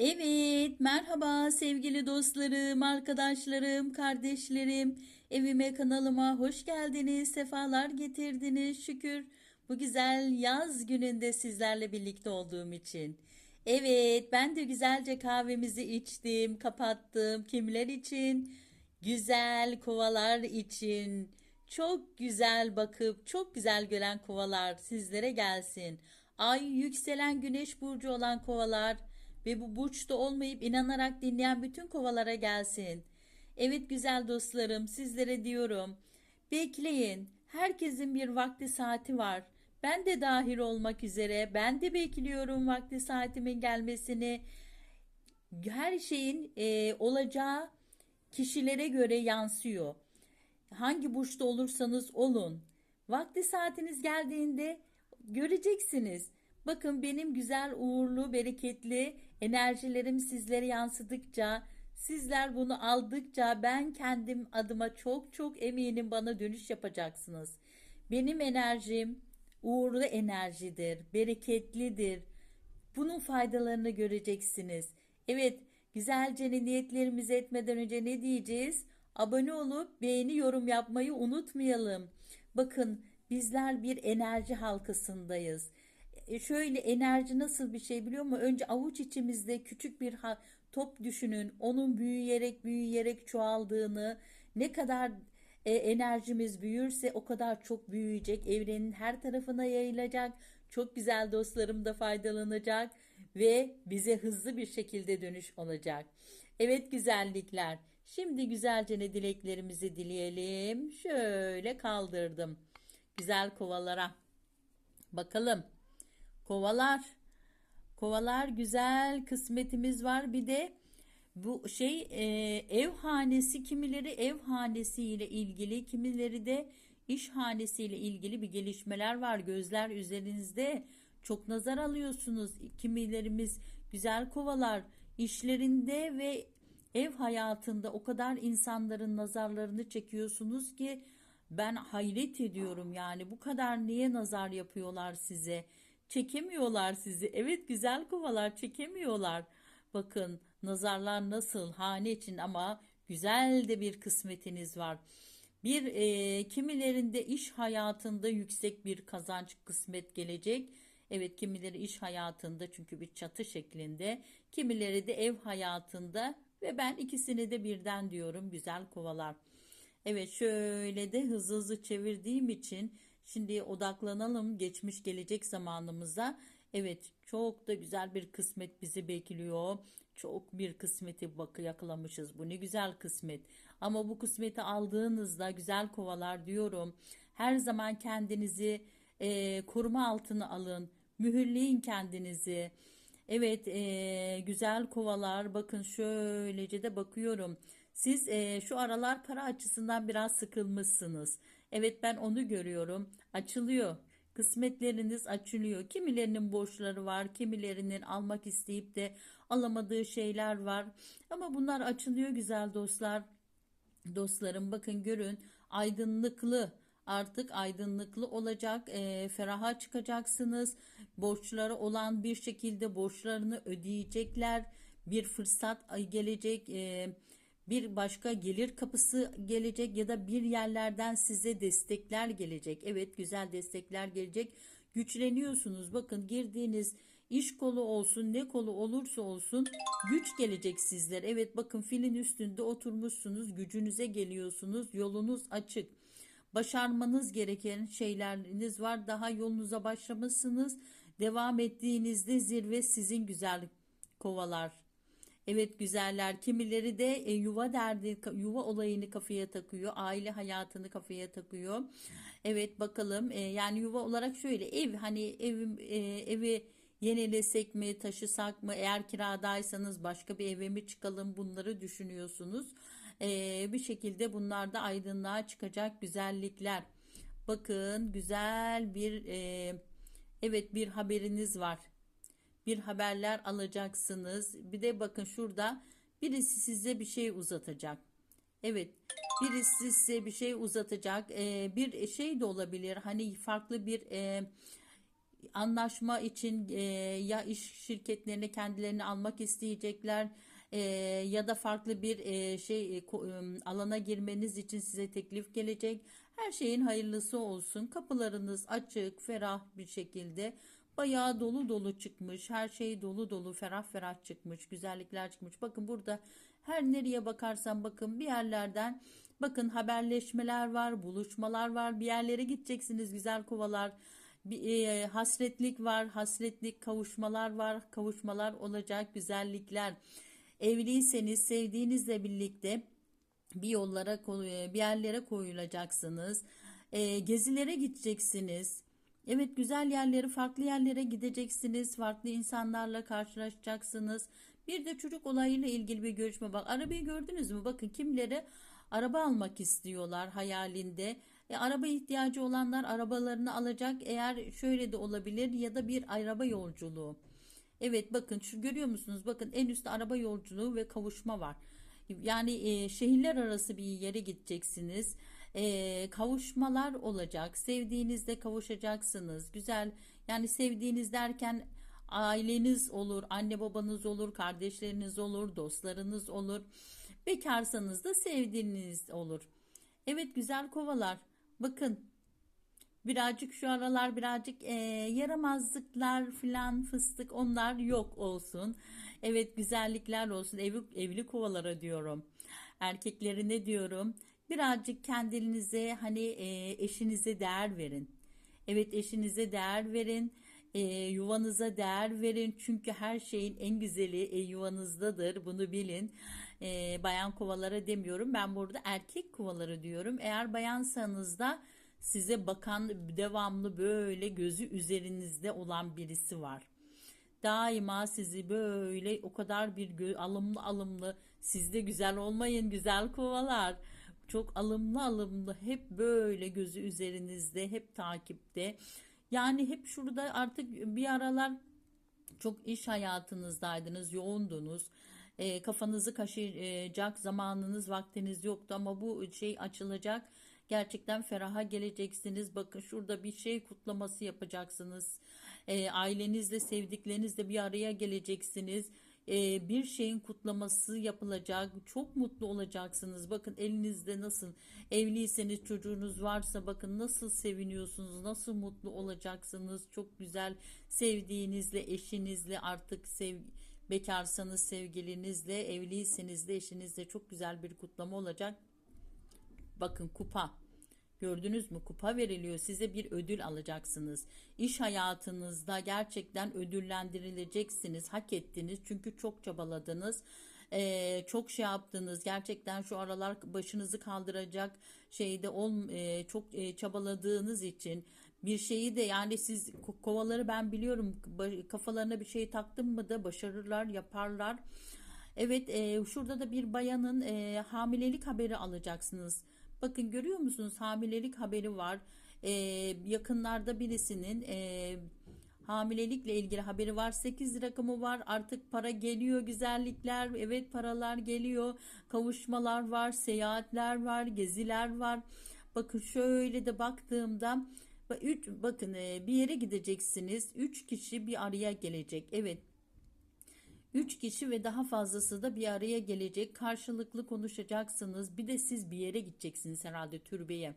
Evet, merhaba sevgili dostlarım, arkadaşlarım, kardeşlerim. Evime, kanalıma hoş geldiniz, sefalar getirdiniz. Şükür bu güzel yaz gününde sizlerle birlikte olduğum için. Evet, ben de güzelce kahvemizi içtim, kapattım. Kimler için? Güzel kovalar için. Çok güzel bakıp çok güzel gören kovalar sizlere gelsin. Ay yükselen güneş burcu olan kovalar ve bu burçta olmayıp inanarak dinleyen bütün kovalara gelsin. Evet güzel dostlarım sizlere diyorum. Bekleyin. Herkesin bir vakti saati var. Ben de dahil olmak üzere ben de bekliyorum vakti saatimin gelmesini. Her şeyin e, olacağı kişilere göre yansıyor. Hangi burçta olursanız olun. Vakti saatiniz geldiğinde göreceksiniz. Bakın benim güzel, uğurlu, bereketli enerjilerim sizlere yansıdıkça, sizler bunu aldıkça ben kendim adıma çok çok eminim bana dönüş yapacaksınız. Benim enerjim uğurlu enerjidir, bereketlidir. Bunun faydalarını göreceksiniz. Evet, güzelce niyetlerimizi etmeden önce ne diyeceğiz? Abone olup beğeni yorum yapmayı unutmayalım. Bakın bizler bir enerji halkasındayız. E, şöyle enerji nasıl bir şey biliyor musun? Önce avuç içimizde küçük bir top düşünün. Onun büyüyerek büyüyerek çoğaldığını, ne kadar e, enerjimiz büyürse o kadar çok büyüyecek. Evrenin her tarafına yayılacak. Çok güzel dostlarım da faydalanacak ve bize hızlı bir şekilde dönüş olacak. Evet güzellikler. Şimdi güzelce ne dileklerimizi dileyelim. Şöyle kaldırdım. Güzel kovalara. Bakalım. Kovalar. Kovalar güzel kısmetimiz var. Bir de bu şey e, ev hanesi kimileri ev hanesi ile ilgili kimileri de iş hanesi ile ilgili bir gelişmeler var. Gözler üzerinizde çok nazar alıyorsunuz. Kimilerimiz güzel kovalar işlerinde ve ev hayatında o kadar insanların nazarlarını çekiyorsunuz ki ben hayret ediyorum yani bu kadar niye nazar yapıyorlar size? Çekemiyorlar sizi. Evet güzel kovalar çekemiyorlar. Bakın nazarlar nasıl hane için ama güzel de bir kısmetiniz var. Bir e, kimilerinde iş hayatında yüksek bir kazanç kısmet gelecek. Evet kimileri iş hayatında çünkü bir çatı şeklinde. Kimileri de ev hayatında ve ben ikisini de birden diyorum güzel kovalar. Evet şöyle de hızlı hızlı çevirdiğim için şimdi odaklanalım geçmiş gelecek zamanımıza. Evet çok da güzel bir kısmet bizi bekliyor. Çok bir kısmeti bakı yakalamışız. Bu ne güzel kısmet. Ama bu kısmeti aldığınızda güzel kovalar diyorum. Her zaman kendinizi e, koruma altına alın. Mühürleyin kendinizi. Evet e, güzel kovalar bakın şöylece de bakıyorum. Siz e, şu aralar para açısından biraz sıkılmışsınız. Evet ben onu görüyorum. Açılıyor. Kısmetleriniz açılıyor. Kimilerinin borçları var, kimilerinin almak isteyip de alamadığı şeyler var. Ama bunlar açılıyor güzel dostlar. Dostlarım bakın görün aydınlıklı artık aydınlıklı olacak e, feraha çıkacaksınız borçları olan bir şekilde borçlarını ödeyecekler bir fırsat gelecek e, bir başka gelir kapısı gelecek ya da bir yerlerden size destekler gelecek evet güzel destekler gelecek güçleniyorsunuz bakın girdiğiniz iş kolu olsun ne kolu olursa olsun güç gelecek sizler evet bakın filin üstünde oturmuşsunuz gücünüze geliyorsunuz yolunuz açık başarmanız gereken şeyleriniz var. Daha yolunuza başlamışsınız. Devam ettiğinizde zirve sizin güzel kovalar. Evet güzeller. Kimileri de e, yuva derdi yuva olayını kafaya takıyor aile hayatını kafaya takıyor. Evet bakalım. E, yani yuva olarak şöyle ev hani ev e, evi yenilesek mi taşısak mı? Eğer kiradaysanız başka bir eve mi çıkalım? Bunları düşünüyorsunuz. E, bir şekilde bunlar da aydınlığa çıkacak güzellikler. Bakın güzel bir e, evet bir haberiniz var. Bir haberler alacaksınız. Bir de bakın şurada birisi size bir şey uzatacak. Evet birisi size bir şey uzatacak. E, bir şey de olabilir. Hani farklı bir e, anlaşma için e, ya iş şirketlerine kendilerini almak isteyecekler e, ya da farklı bir e, şey e, e, alana girmeniz için size teklif gelecek. Her şeyin hayırlısı olsun. Kapılarınız açık, ferah bir şekilde. Bayağı dolu dolu çıkmış. Her şey dolu dolu, ferah ferah çıkmış. Güzellikler çıkmış. Bakın burada her nereye bakarsan bakın bir yerlerden bakın haberleşmeler var, buluşmalar var. Bir yerlere gideceksiniz güzel kovalar. Bir, e, hasretlik var, hasretlik kavuşmalar var, kavuşmalar olacak, güzellikler. Evliyseniz sevdiğinizle birlikte bir yollara koy- bir yerlere koyulacaksınız. E, gezilere gideceksiniz. Evet güzel yerleri farklı yerlere gideceksiniz. Farklı insanlarla karşılaşacaksınız. Bir de çocuk olayıyla ilgili bir görüşme bak. Arabayı gördünüz mü? Bakın kimleri araba almak istiyorlar hayalinde. E, araba ihtiyacı olanlar arabalarını alacak. Eğer şöyle de olabilir ya da bir araba yolculuğu. Evet bakın şu görüyor musunuz? Bakın en üstte araba yolculuğu ve kavuşma var. Yani e, şehirler arası bir yere gideceksiniz. E, kavuşmalar olacak. Sevdiğinizle kavuşacaksınız. Güzel. Yani sevdiğiniz derken aileniz olur, anne babanız olur, kardeşleriniz olur, dostlarınız olur. Bekarsanız da sevdiğiniz olur. Evet güzel kovalar. Bakın Birazcık şu aralar birazcık e, yaramazlıklar filan fıstık onlar yok olsun. Evet güzellikler olsun evli, evli kovalara diyorum. Erkeklerine diyorum. Birazcık kendinize hani e, eşinize değer verin. Evet eşinize değer verin. E, yuvanıza değer verin. Çünkü her şeyin en güzeli e, yuvanızdadır. Bunu bilin. E, bayan kovalara demiyorum. Ben burada erkek kovaları diyorum. Eğer bayansanız da size bakan devamlı böyle gözü üzerinizde olan birisi var. Daima sizi böyle o kadar bir alımlı alımlı sizde güzel olmayın güzel kovalar. Çok alımlı alımlı hep böyle gözü üzerinizde hep takipte. Yani hep şurada artık bir aralar çok iş hayatınızdaydınız, yoğundunuz. E, kafanızı kaşıyacak zamanınız, vaktiniz yoktu ama bu şey açılacak. Gerçekten feraha geleceksiniz. Bakın şurada bir şey kutlaması yapacaksınız. E, ailenizle, sevdiklerinizle bir araya geleceksiniz. E, bir şeyin kutlaması yapılacak. Çok mutlu olacaksınız. Bakın elinizde nasıl evliyseniz çocuğunuz varsa bakın nasıl seviniyorsunuz. Nasıl mutlu olacaksınız. Çok güzel sevdiğinizle, eşinizle artık sev bekarsanız sevgilinizle, evliyseniz de eşinizle çok güzel bir kutlama olacak. Bakın kupa. Gördünüz mü? Kupa veriliyor. Size bir ödül alacaksınız. İş hayatınızda gerçekten ödüllendirileceksiniz. Hak ettiniz. Çünkü çok çabaladınız. Ee, çok şey yaptınız. Gerçekten şu aralar başınızı kaldıracak şeyde ol, e, çok e, çabaladığınız için bir şeyi de yani siz ko- kovaları ben biliyorum kafalarına bir şey taktım mı da başarırlar, yaparlar. Evet, e, şurada da bir bayanın e, hamilelik haberi alacaksınız. Bakın görüyor musunuz? Hamilelik haberi var. E, yakınlarda birisinin e, hamilelikle ilgili haberi var. 8 rakamı var. Artık para geliyor, güzellikler. Evet, paralar geliyor. Kavuşmalar var, seyahatler var, geziler var. Bakın şöyle de baktığımda ba- üç, bakın e, bir yere gideceksiniz. 3 kişi bir araya gelecek. Evet. Üç kişi ve daha fazlası da bir araya gelecek. Karşılıklı konuşacaksınız. Bir de siz bir yere gideceksiniz herhalde türbeye.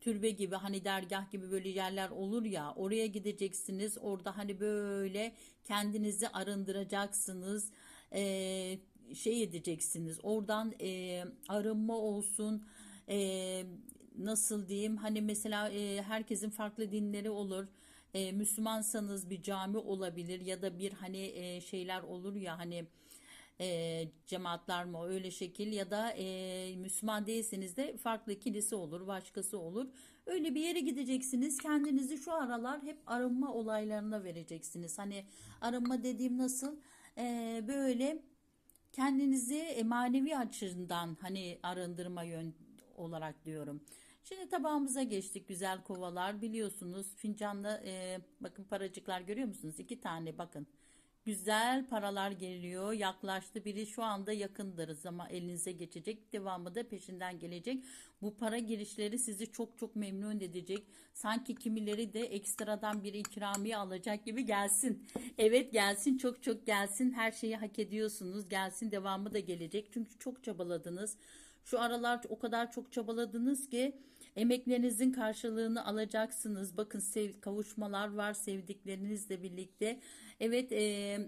Türbe gibi hani dergah gibi böyle yerler olur ya oraya gideceksiniz. Orada hani böyle kendinizi arındıracaksınız. Ee, şey edeceksiniz. Oradan e, arınma olsun. E, nasıl diyeyim hani mesela e, herkesin farklı dinleri olur e, Müslümansanız bir cami olabilir ya da bir hani e, şeyler olur ya hani e, cemaatler mi öyle şekil ya da e, Müslüman değilseniz de farklı kilise olur başkası olur. Öyle bir yere gideceksiniz kendinizi şu aralar hep arınma olaylarına vereceksiniz. Hani arınma dediğim nasıl? E, böyle kendinizi e, manevi açıdan hani arındırma yön olarak diyorum. Şimdi tabağımıza geçtik güzel kovalar biliyorsunuz fincanla e, bakın paracıklar görüyor musunuz? İki tane bakın güzel paralar geliyor. Yaklaştı biri şu anda yakındır ama elinize geçecek. Devamı da peşinden gelecek. Bu para girişleri sizi çok çok memnun edecek. Sanki kimileri de ekstradan bir ikramiye alacak gibi gelsin. Evet gelsin çok çok gelsin. Her şeyi hak ediyorsunuz. Gelsin devamı da gelecek. Çünkü çok çabaladınız. Şu aralar o kadar çok çabaladınız ki emeklerinizin karşılığını alacaksınız. Bakın sev, kavuşmalar var sevdiklerinizle birlikte. Evet e,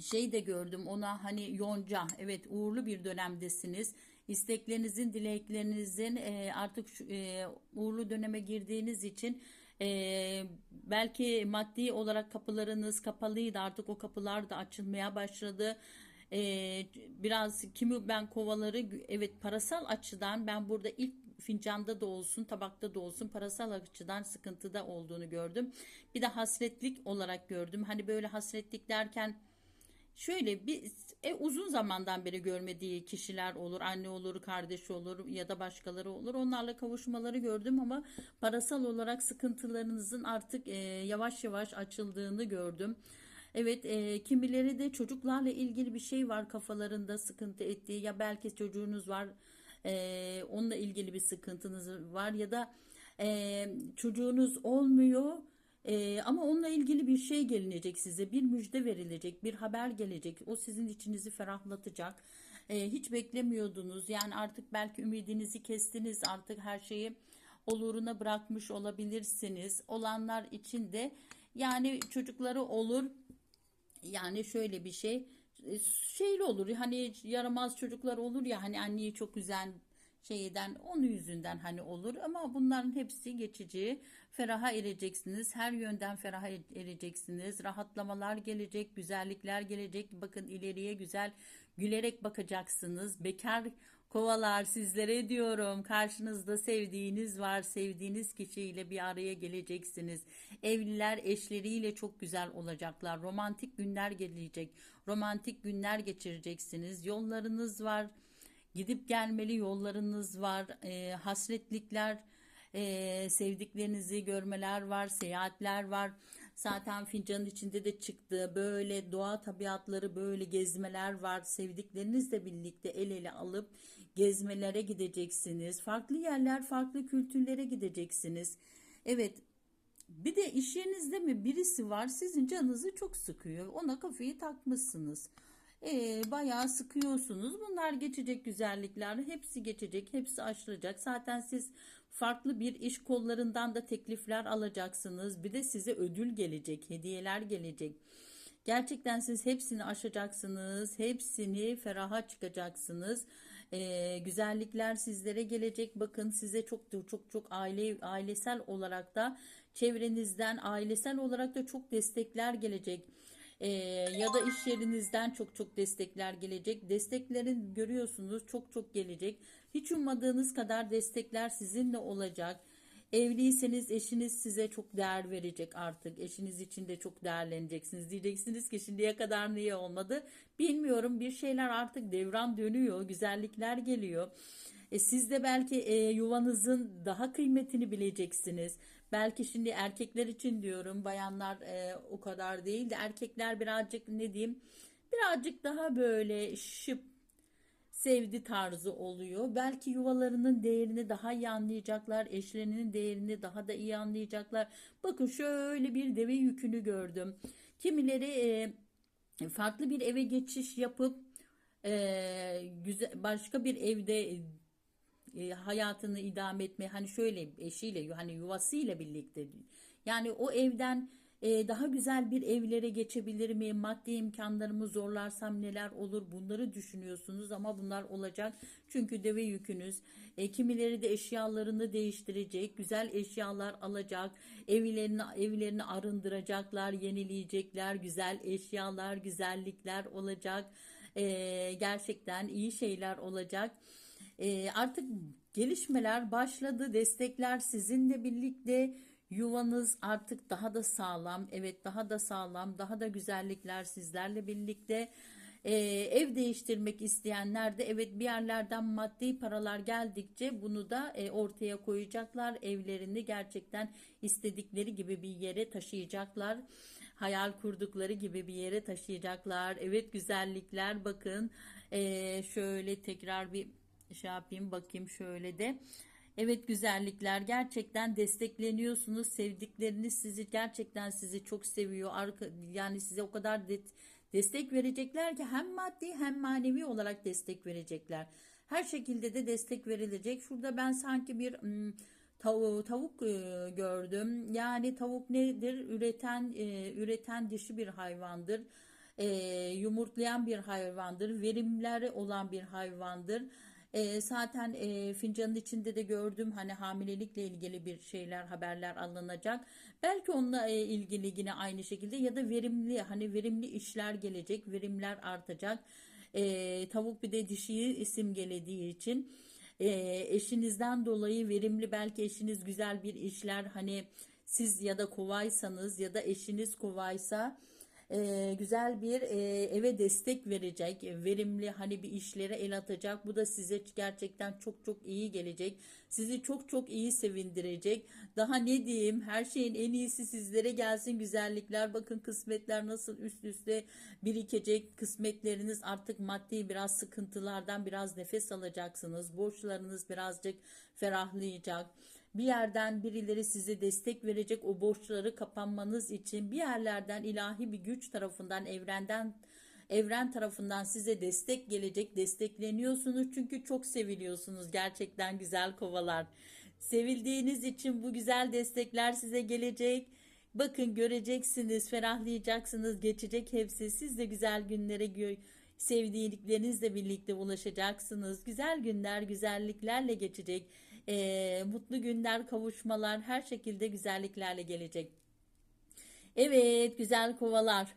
şey de gördüm ona hani yonca evet uğurlu bir dönemdesiniz. İsteklerinizin, dileklerinizin e, artık şu, e, uğurlu döneme girdiğiniz için e, belki maddi olarak kapılarınız kapalıydı artık o kapılar da açılmaya başladı. Ee, biraz kimi ben kovaları evet parasal açıdan ben burada ilk fincanda da olsun tabakta da olsun parasal açıdan sıkıntıda olduğunu gördüm. Bir de hasretlik olarak gördüm. Hani böyle hasretlik derken şöyle bir e, uzun zamandan beri görmediği kişiler olur. Anne olur, kardeş olur ya da başkaları olur. Onlarla kavuşmaları gördüm ama parasal olarak sıkıntılarınızın artık e, yavaş yavaş açıldığını gördüm. Evet e, kimileri de çocuklarla ilgili bir şey var kafalarında sıkıntı ettiği ya belki çocuğunuz var e, onunla ilgili bir sıkıntınız var ya da e, çocuğunuz olmuyor. E, ama onunla ilgili bir şey gelinecek size. Bir müjde verilecek bir haber gelecek. O sizin içinizi ferahlatacak. E, hiç beklemiyordunuz. Yani artık belki ümidinizi kestiniz. Artık her şeyi oluruna bırakmış olabilirsiniz. Olanlar için de yani çocukları olur. Yani şöyle bir şey şeyli olur hani yaramaz çocuklar olur ya hani anneyi çok üzen şeyden onun yüzünden hani olur. Ama bunların hepsi geçici. Feraha ereceksiniz her yönden feraha ereceksiniz. Rahatlamalar gelecek güzellikler gelecek. Bakın ileriye güzel gülerek bakacaksınız. Bekar Kovalar sizlere diyorum karşınızda sevdiğiniz var sevdiğiniz kişiyle bir araya geleceksiniz. Evliler eşleriyle çok güzel olacaklar romantik günler gelecek romantik günler geçireceksiniz yollarınız var gidip gelmeli yollarınız var e, hasretlikler e, sevdiklerinizi görmeler var seyahatler var Zaten fincanın içinde de çıktı. Böyle doğa tabiatları böyle gezmeler var. Sevdiklerinizle birlikte el ele alıp gezmelere gideceksiniz. Farklı yerler, farklı kültürlere gideceksiniz. Evet. Bir de iş yerinizde mi birisi var sizin canınızı çok sıkıyor. Ona kafayı takmışsınız. E, bayağı sıkıyorsunuz. Bunlar geçecek güzellikler. Hepsi geçecek. Hepsi aşılacak. Zaten siz farklı bir iş kollarından da teklifler alacaksınız. Bir de size ödül gelecek. Hediyeler gelecek. Gerçekten siz hepsini aşacaksınız. Hepsini feraha çıkacaksınız. Ee, güzellikler sizlere gelecek. Bakın size çok çok çok aile ailesel olarak da çevrenizden ailesel olarak da çok destekler gelecek e, ya da iş yerinizden çok çok destekler gelecek. Desteklerin görüyorsunuz çok çok gelecek. Hiç ummadığınız kadar destekler sizinle olacak. Evliyseniz eşiniz size çok değer verecek artık. Eşiniz için de çok değerleneceksiniz. Diyeceksiniz ki şimdiye kadar niye olmadı? Bilmiyorum bir şeyler artık devran dönüyor. Güzellikler geliyor. E, siz de belki e, yuvanızın daha kıymetini bileceksiniz. Belki şimdi erkekler için diyorum bayanlar e, o kadar değil de erkekler birazcık ne diyeyim birazcık daha böyle şıp sevdi tarzı oluyor. Belki yuvalarının değerini daha iyi anlayacaklar. Eşlerinin değerini daha da iyi anlayacaklar. Bakın şöyle bir deve yükünü gördüm. Kimileri e, farklı bir eve geçiş yapıp e, güzel başka bir evde e, hayatını idame etme hani şöyle eşiyle hani yuvasıyla birlikte yani o evden e, daha güzel bir evlere geçebilir mi? Maddi imkanlarımı zorlarsam neler olur? Bunları düşünüyorsunuz ama bunlar olacak. Çünkü deve yükünüz. E, kimileri de eşyalarını değiştirecek. Güzel eşyalar alacak. Evlerini, evlerini arındıracaklar, yenileyecekler. Güzel eşyalar, güzellikler olacak. E, gerçekten iyi şeyler olacak. E, artık gelişmeler başladı. Destekler sizinle birlikte yuvanız artık daha da sağlam. Evet daha da sağlam, daha da güzellikler sizlerle birlikte. Ee, ev değiştirmek isteyenler de evet bir yerlerden maddi paralar geldikçe bunu da e, ortaya koyacaklar. Evlerini gerçekten istedikleri gibi bir yere taşıyacaklar. hayal kurdukları gibi bir yere taşıyacaklar. Evet güzellikler bakın Ee, şöyle tekrar bir şey yapayım bakayım şöyle de. Evet güzellikler gerçekten destekleniyorsunuz. Sevdikleriniz sizi gerçekten sizi çok seviyor. Arka, yani size o kadar de- destek verecekler ki hem maddi hem manevi olarak destek verecekler. Her şekilde de destek verilecek. Şurada ben sanki bir tavuk e, gördüm. Yani tavuk nedir? Üreten üreten dişi bir hayvandır. Yumurtlayan bir hayvandır. Verimleri olan bir hayvandır. E, zaten e, fincanın içinde de gördüm hani hamilelikle ilgili bir şeyler haberler alınacak. Belki onunla e, ilgili yine aynı şekilde ya da verimli hani verimli işler gelecek, verimler artacak. E, tavuk bir de dişiyi simgelediği için e, eşinizden dolayı verimli belki eşiniz güzel bir işler hani siz ya da kovaysanız ya da eşiniz kovaysa e, güzel bir e, eve destek verecek, verimli hani bir işlere el atacak. Bu da size gerçekten çok çok iyi gelecek. Sizi çok çok iyi sevindirecek. Daha ne diyeyim? Her şeyin en iyisi sizlere gelsin güzellikler. Bakın kısmetler nasıl üst üste birikecek. Kısmetleriniz artık maddi biraz sıkıntılardan biraz nefes alacaksınız. Borçlarınız birazcık ferahlayacak. Bir yerden birileri size destek verecek o borçları kapanmanız için bir yerlerden ilahi bir güç tarafından evrenden evren tarafından size destek gelecek. Destekleniyorsunuz çünkü çok seviliyorsunuz. Gerçekten güzel kovalar. Sevildiğiniz için bu güzel destekler size gelecek. Bakın göreceksiniz, ferahlayacaksınız, geçecek hepsi. Siz de güzel günlere gö- sevdiklerinizle birlikte ulaşacaksınız. Güzel günler, güzelliklerle geçecek. Ee, mutlu günler, kavuşmalar her şekilde güzelliklerle gelecek. Evet, güzel kovalar.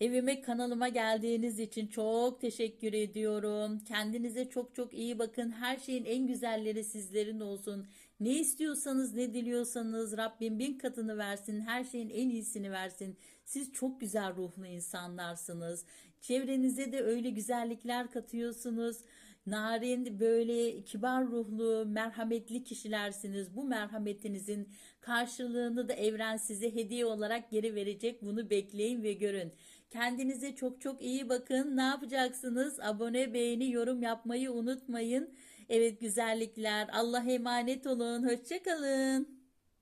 Evime kanalıma geldiğiniz için çok teşekkür ediyorum. Kendinize çok çok iyi bakın. Her şeyin en güzelleri sizlerin olsun. Ne istiyorsanız, ne diliyorsanız Rabbim bin katını versin. Her şeyin en iyisini versin. Siz çok güzel ruhlu insanlarsınız. Çevrenize de öyle güzellikler katıyorsunuz. Narin böyle kibar ruhlu, merhametli kişilersiniz. Bu merhametinizin karşılığını da evren size hediye olarak geri verecek. Bunu bekleyin ve görün. Kendinize çok çok iyi bakın. Ne yapacaksınız? Abone, beğeni, yorum yapmayı unutmayın. Evet güzellikler. Allah'a emanet olun. Hoşçakalın.